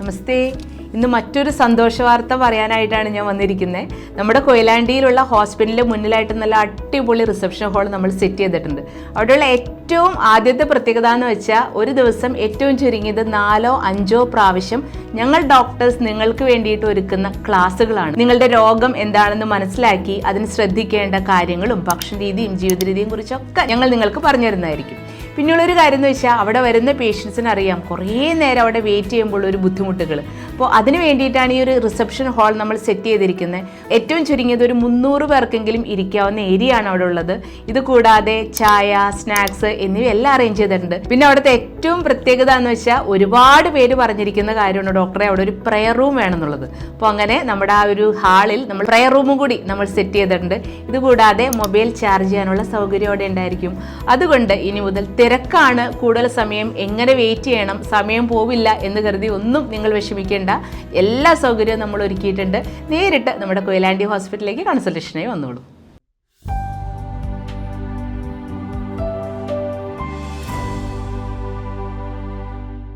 നമസ്തേ. ഇന്ന് മറ്റൊരു സന്തോഷ വാർത്ത പറയാനായിട്ടാണ് ഞാൻ വന്നിരിക്കുന്നത് നമ്മുടെ കൊയിലാണ്ടിയിലുള്ള ഹോസ്പിറ്റലിന്റെ മുന്നിലായിട്ട് നല്ല അടിപൊളി റിസപ്ഷൻ ഹാൾ നമ്മൾ സെറ്റ് ചെയ്തിട്ടുണ്ട്. അവിടെയുള്ള ഏറ്റവും ആദ്യത്തെ പ്രത്യേകത എന്ന് വെച്ചാൽ ഒരു ദിവസം ഏറ്റവും ചുരുങ്ങിയത് നാലോ അഞ്ചോ പ്രാവശ്യം ഞങ്ങൾ ഡോക്ടേഴ്സ് നിങ്ങൾക്ക് വേണ്ടിയിട്ട് ഒരുക്കുന്ന ക്ലാസ്സുകളാണ്. നിങ്ങളുടെ രോഗം എന്താണെന്ന് മനസ്സിലാക്കി അതിന് ശ്രദ്ധിക്കേണ്ട കാര്യങ്ങളും ഭക്ഷണ രീതിയും ജീവിത രീതിയും കുറിച്ചൊക്കെ ഞങ്ങൾ നിങ്ങൾക്ക് പറഞ്ഞു തരുന്നതായിരിക്കും. പിന്നെയുള്ളൊരു കാര്യം എന്ന് വെച്ചാൽ അവിടെ വരുന്ന പേഷ്യൻസിന് അറിയാം. കുറേ നേരം അവിടെ വെയിറ്റ് ചെയ്യുമ്പോൾ ഒരു ബുദ്ധിമുട്ടുകൾ അപ്പോൾ അതിന് വേണ്ടിയിട്ടാണ് ഈ ഒരു റിസപ്ഷൻ ഹാൾ നമ്മൾ സെറ്റ് ചെയ്തിരിക്കുന്നത്. ഏറ്റവും ചുരുങ്ങിയത് ഒരു മുന്നൂറ് പേർക്കെങ്കിലും ഇരിക്കാവുന്ന ഏരിയ ആണ് അവിടെ ഉള്ളത്. ഇത് കൂടാതെ ചായ സ്നാക്സ് എന്നിവയെല്ലാം അറേഞ്ച് ചെയ്തിട്ടുണ്ട്. പിന്നെ അവിടുത്തെ ഏറ്റവും പ്രത്യേകത എന്ന് വെച്ചാൽ ഒരുപാട് പേര് പറഞ്ഞിരിക്കുന്ന കാര്യമാണ് ഡോക്ടറെ അവിടെ ഒരു പ്രെയർ റൂം വേണമെന്നുള്ളത്. അപ്പോൾ അങ്ങനെ നമ്മുടെ ആ ഒരു ഹാളിൽ നമ്മൾ പ്രെയർ റൂമും കൂടി നമ്മൾ സെറ്റ് ചെയ്തിട്ടുണ്ട്. ഇത് കൂടാതെ മൊബൈൽ ചാർജ് ചെയ്യാനുള്ള സൗകര്യം അവിടെ ഉണ്ടായിരിക്കും. അതുകൊണ്ട് ഇനി മുതൽ തിരക്കാണ്. കൂടുതൽ സമയം എങ്ങനെ വെയിറ്റ് ചെയ്യണം? സമയം പോവില്ല എന്ന് കരുതി ഒന്നും നിങ്ങൾ വിഷമിക്കേണ്ട. എല്ലാ സൗകര്യവും നമ്മൾ ഒരുക്കിയിട്ടുണ്ട്. നേരിട്ട് നമ്മുടെ കൊയിലാണ്ടി ഹോസ്പിറ്റലിലേക്ക് കൺസൾട്ടേഷനായി വന്നോളൂ.